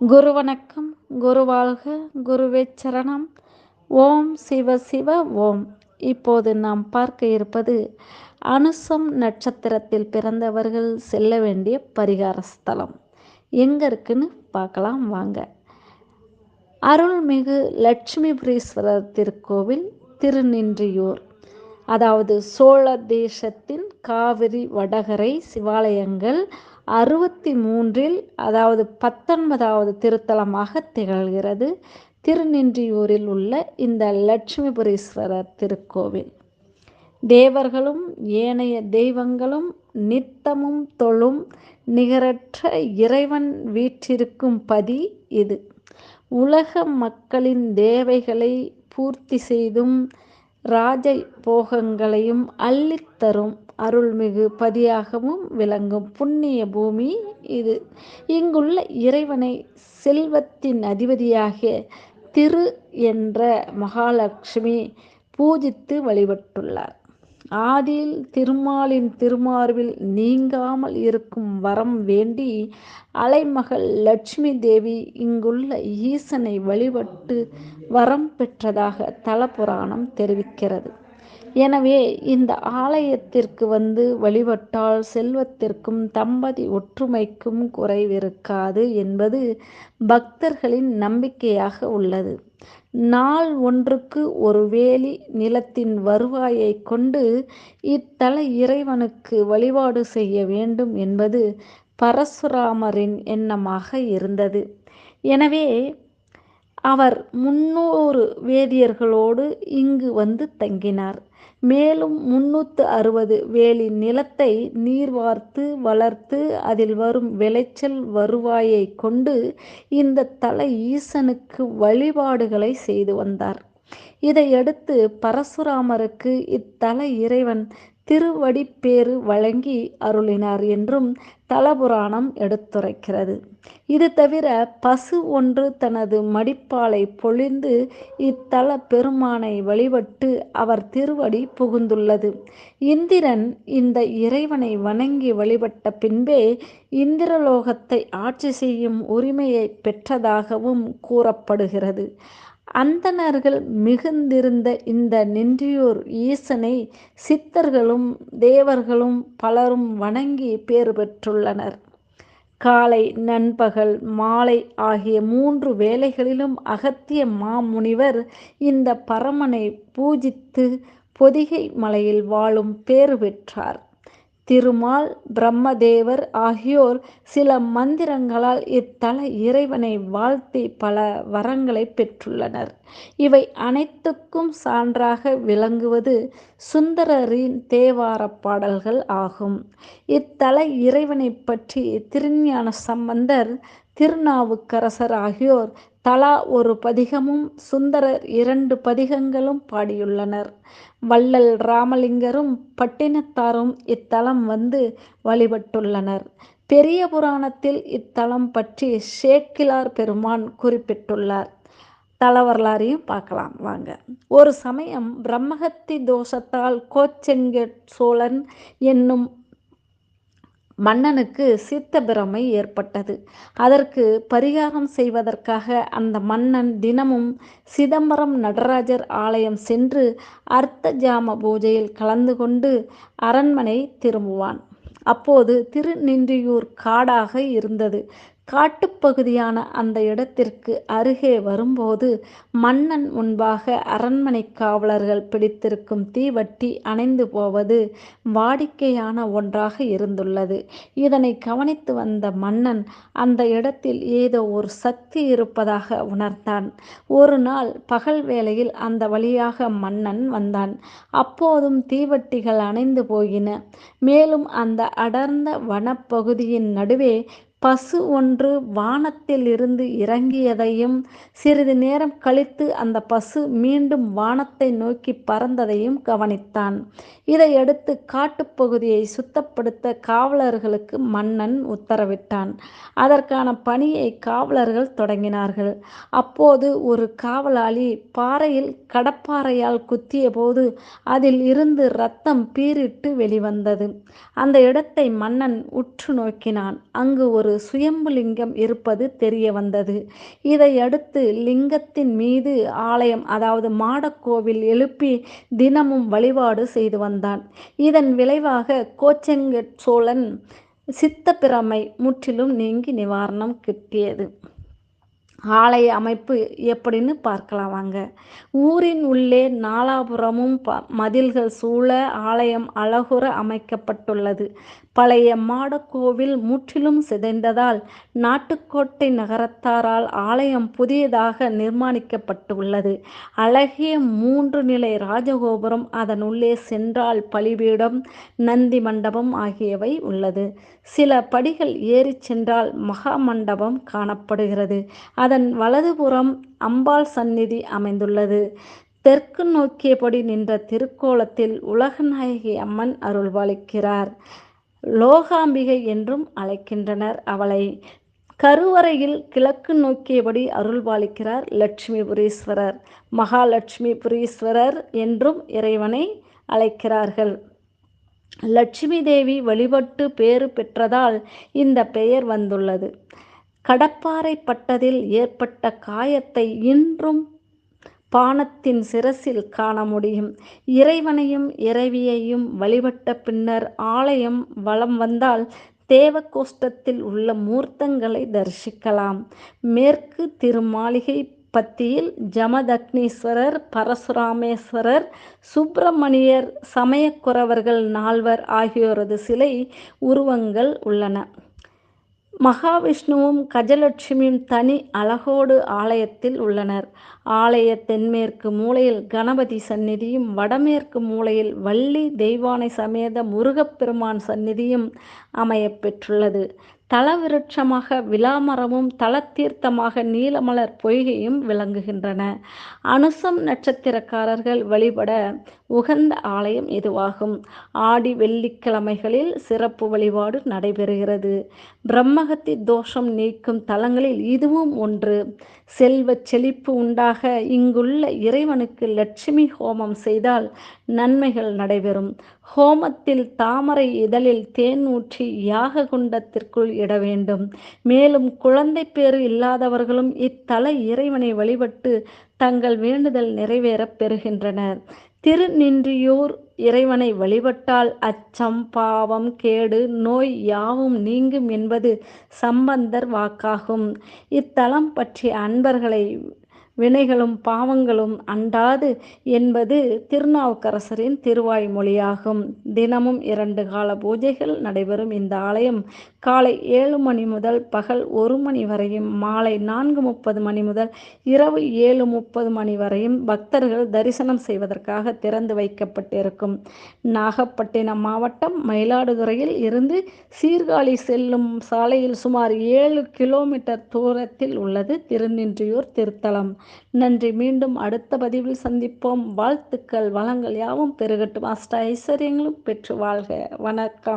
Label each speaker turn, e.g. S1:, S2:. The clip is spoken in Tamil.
S1: குரு வணக்கம் குரு வாழ்க குருவே சரணம். ஓம் சிவ சிவ ஓம். இப்போது நாம் பார்க்க இருப்பது அனுசம் நட்சத்திரத்தில் பிறந்தவர்கள் செல்ல வேண்டிய பரிகார ஸ்தலம். எங்கே இருக்குன்னு பார்க்கலாம் வாங்க. அருள்மிகு லட்சுமிபுரீஸ்வரர் திருக்கோவில் திருநின்றியூர். அதாவது சோழ தேசத்தின் காவிரி வடகரை சிவாலயங்கள் அறுபத்தி மூன்றில் அதாவது பத்தொன்பதாவது திருத்தலமாக திகழ்கிறது. திருநின்றியூரில் உள்ள இந்த லட்சுமிபுரீஸ்வரர் திருக்கோவில். தேவர்களும் ஏனைய தெய்வங்களும் நித்தமும் தொழும் நிகரற்ற இறைவன் வீற்றிருக்கும் பதி இது. உலக மக்களின் தேவைகளை பூர்த்தி செய்தும் ராஜ போகங்களையும் அள்ளித்தரும் அருள்மிகு பதியாகவும் விளங்கும் புண்ணிய பூமி இது. இங்குள்ள இறைவனை செல்வத்தின் அதிபதியாகிய திரு என்ற மகாலட்சுமி பூஜித்து வழிபட்டுள்ளார். ஆதியில் திருமாலின் திருமார்பில் நீங்காமல் இருக்கும் வரம் வேண்டி அலைமகள் லட்சுமி தேவி இங்குள்ள ஈசனை வழிபட்டு வரம் பெற்றதாக தலபுராணம் தெரிவிக்கிறது. எனவே இந்த ஆலயத்திற்கு வந்து வழிபட்டால் செல்வத்திற்கும் தம்பதி ஒற்றுமைக்கும் குறைவிருக்காது என்பது பக்தர்களின் நம்பிக்கையாக உள்ளது. நாள் ஒன்றுக்கு ஒரு வேலி நிலத்தின் வருவாயை கொண்டு இத்தல இறைவனுக்கு வழிபாடு செய்ய வேண்டும் என்பது பரசுராமரின் எண்ணமாக இருந்தது. எனவே அவர் முன்னூறு வேதியர்களோடு இங்கு வந்து தங்கினார். மேலும் முன்னூற்று அறுபது வேலி நிலத்தை நீர் வார்த்து வளர்த்து அதில் வரும் விளைச்சல் வருவாயை கொண்டு இந்த தல ஈசனுக்கு வழிபாடுகளை செய்து வந்தார். இதையடுத்து பரசுராமருக்கு இத்தல இறைவன் திருவடிப்பேறு வழங்கி அருளினார் என்றும் தலபுராணம் எடுத்துரைக்கிறது. இது தவிர பசு ஒன்று தனது மடிப்பாலை பொழிந்து இத்தல பெருமானை வழிபட்டு அவர் திருவடி புகுந்துள்ளது. இந்திரன் இந்த இறைவனை வணங்கி வழிபட்ட பின்பே இந்திரலோகத்தை ஆட்சி செய்யும் உரிமையை பெற்றதாகவும் கூறப்படுகிறது. அந்தணர்கள் மிகுந்திருந்த இந்த நின்றியூர் ஈசனை சித்தர்களும் தேவர்களும் பலரும் வணங்கி பேறு பெற்றுள்ளனர். காலை நண்பகல் மாலை ஆகிய மூன்று வேளைகளிலும் அகத்திய மாமுனிவர் இந்த பரமனை பூஜித்து பொதிகை மலையில் வாழும் பேறு பெற்றார். திருமால் பிரம்மதேவர் ஆகியோர் சில மந்திரங்களால் இத்தல இறைவனை வாழ்த்தி பல வரங்களை பெற்றுள்ளனர். இவை அனைத்துக்கும் சான்றாக விளங்குவது சுந்தரரின் தேவார பாடல்கள் ஆகும். இத்தல இறைவனை பற்றி திருஞான சம்பந்தர் திருநாவுக்கரசர் ஆகியோர் தலா ஒரு பதிகமும் சுந்தரர் இரண்டு பதிகங்களும் பாடியுள்ளனர். வள்ளல் ராமலிங்கரும் பட்டினத்தாரும் இத்தலம் வந்து வழிபட்டுள்ளனர். பெரிய புராணத்தில் இத்தலம் பற்றி ஷேக்கிலார் பெருமான் குறிப்பிட்டுள்ளார். தல வரலாறையும் பார்க்கலாம். வாங்க. ஒரு சமயம் பிரம்மகத்தி தோஷத்தால் கோச்செங்கட் சோழன் என்னும் மன்னனுக்கு சித்த பிரமை ஏற்பட்டது. அதற்கு பரிகாரம் செய்வதற்காக அந்த மன்னன் தினமும் சிதம்பரம் நடராஜர் ஆலயம் சென்று அர்த்த ஜாம பூஜையில் கலந்து கொண்டு அரண்மனை திரும்புவான். அப்போது திருநின்றியூர் காடாக இருந்தது. காட்டுப்பகுதியான அந்த இடத்திற்கு அருகே வரும்போது மன்னன் முன்பாக அரண்மனை காவலர்கள் பிடித்திருக்கும் தீவட்டி அணைந்து போவது வாடிக்கையான ஒன்றாக இருந்துள்ளது. இதனை கவனித்து வந்த மன்னன் அந்த இடத்தில் ஏதோ ஒரு சக்தி இருப்பதாக உணர்ந்தான். ஒரு நாள் பகல் வேளையில் அந்த வழியாக மன்னன் வந்தான். அப்போதும் தீவட்டிகள் அணைந்து போயின. மேலும் அந்த அடர்ந்த வனப்பகுதியின் நடுவே பசு ஒன்று வானத்தில் இருந்து இறங்கியதையும் சிறிது நேரம் கழித்து அந்த பசு மீண்டும் வானத்தை நோக்கி பறந்ததையும் கவனித்தான். இதையடுத்து காட்டுப்பகுதியை சுத்தப்படுத்த காவலர்களுக்கு மன்னன் உத்தரவிட்டான். அதற்கான பணியை காவலர்கள் தொடங்கினார்கள். அப்போது ஒரு காவலாளி பாறையில் கடப்பாறையால் குத்திய போது அதில் இருந்து ரத்தம் பீரிட்டு வெளிவந்தது. அந்த இடத்தை மன்னன் உற்று நோக்கினான். அங்கு ஒரு ஒரு சுயம்புலிங்கம் இருப்பது தெரிய வந்தது. இதையடுத்து லிங்கத்தின் மீது ஆலயம் அதாவது மாடக்கோவில் எழுப்பி தினமும் வழிபாடு செய்து வந்தான். இதன் விளைவாக கோச்செங்கட் சோழன் சித்தப்பிரமை முற்றிலும் நீங்கி நிவாரணம் கிட்டியது. ஆலய அமைப்பு எப்படின்னு பார்க்கலாம் வாங்க. ஊரின் உள்ளே நாலாபுரமும் ப மதில்கள் சூழ ஆலயம் அழகுற அமைக்கப்பட்டுள்ளது. பழைய மாடக்கோவில் முற்றிலும் சிதைந்ததால் நாட்டுக்கோட்டை நகரத்தாரால் ஆலயம் புதியதாக நிர்மாணிக்கப்பட்டுள்ளது. அழகிய மூன்று நிலை ராஜகோபுரம் அதன் உள்ளே சென்றால் பலிபீடம் நந்தி மண்டபம் ஆகியவை உள்ளது. சில படிகள் ஏறி சென்றால் மகா மண்டபம் காணப்படுகிறது. அதன் வலதுபுறம் அம்பாள் சந்நிதி அமைந்துள்ளது. தெற்கு நோக்கியபடி நின்ற திருக்கோலத்தில் உலகநாயகி அம்மன் அருள்பாலிக்கிறார். லோகாம்பிகை என்றும் அழைக்கின்றனர் அவளை. கருவறையில் கிழக்கு நோக்கியபடி அருள்பாலிக்கிறார் லட்சுமிபுரீஸ்வரர். மகாலட்சுமிபுரீஸ்வரர் என்றும் இறைவனை அழைக்கிறார்கள். லட்சுமி தேவி வழிபட்டு பேறு பெற்றதால் இந்த பெயர் வந்துள்ளது. கடப்பாறை பட்டதில் ஏற்பட்ட காயத்தை இன்றும் பானத்தின் சிரசில் காண முடியும். இறைவனையும் இறைவியையும் வழிபட்ட பின்னர் ஆலயம் வலம் வந்தால் தேவகோஷ்டத்தில் உள்ள மூர்த்தங்களை தரிசிக்கலாம். மேற்கு திருமாளிகை பத்தியில் ஜமதக்னீஸ்வரர் பரசுராமேஸ்வரர் சுப்பிரமணியர் சமயக்குறவர்கள் நால்வர் ஆகியோரது சிலை உருவங்கள் உள்ளன. மகாவிஷ்ணுவும் கஜலட்சுமியும் தனி அழகோடு ஆலயத்தில் உள்ளனர். ஆலய தென்மேற்கு மூலையில் கணபதி சந்நிதியும் வடமேற்கு மூலையில் வள்ளி தெய்வானை சமேத முருகப்பெருமான் சந்நிதியும் அமையப்பெற்றுள்ளது தலவிருட்சமாக விலாமரமும் தலத்தீர்த்தமாக நீலமலர் பொய்கையும் விளங்குகின்றன. அனுசம் நட்சத்திரக்காரர்கள் வழிபட உகந்த ஆலயம் இதுவாகும். ஆடி வெள்ளிக்கிழமைகளில் சிறப்பு வழிபாடு நடைபெறுகிறது. பிரம்மகத்தி தோஷம் நீக்கும் தலங்களில் இதுவும் ஒன்று. செல்வ செழிப்பு உண்டாக இங்குள்ள இறைவனுக்கு லட்சுமி ஹோமம் செய்தால் நன்மைகள் நடைபெறும். ஹோமத்தில் தாமரை இதழில் தேன் ஊற்றி யாக குண்டத்திற்குள் இட வேண்டும். மேலும் குழந்தை பேறு இல்லாதவர்களும் இத்தல இறைவனை வழிபட்டு தங்கள் வேண்டுதல் நிறைவேறப் பெறுகின்றனர். திருநின்றியூர் இறைவனை வழிபட்டால் அச்சம் பாவம் கேடு நோய் யாவும் நீங்கும் என்பது சம்பந்தர் வாக்காகும். இத்தலம் பற்றிய அன்பர்களை வினைகளும் பாவங்களும் அண்டாது என்பது திருநாவுக்கரசரின் திருவாய்மொழியாகும். தினமும் இரண்டு கால பூஜைகள் நடைபெறும் இந்த ஆலயம் காலை ஏழு மணி முதல் பகல் ஒரு மணி வரையும் மாலை நான்கு முப்பது மணி முதல் இரவு ஏழு முப்பது மணி வரையும் பக்தர்கள் தரிசனம் செய்வதற்காக திறந்து வைக்கப்பட்டிருக்கும். நாகப்பட்டினம் மாவட்டம் மயிலாடுதுறையில் இருந்து சீர்காழி செல்லும் சாலையில் சுமார் ஏழு கிலோமீட்டர் தூரத்தில் உள்ளது திருநின்றியூர் திருத்தலம். நன்றி. மீண்டும் அடுத்த பதிவில் சந்திப்போம். வாழ்த்துக்கள் வளங்கள் யாவும் பெருகட்டும். அஷ்ட ஐஸ்வர்யங்களும் பெற்று வாழ்க. வணக்கம்.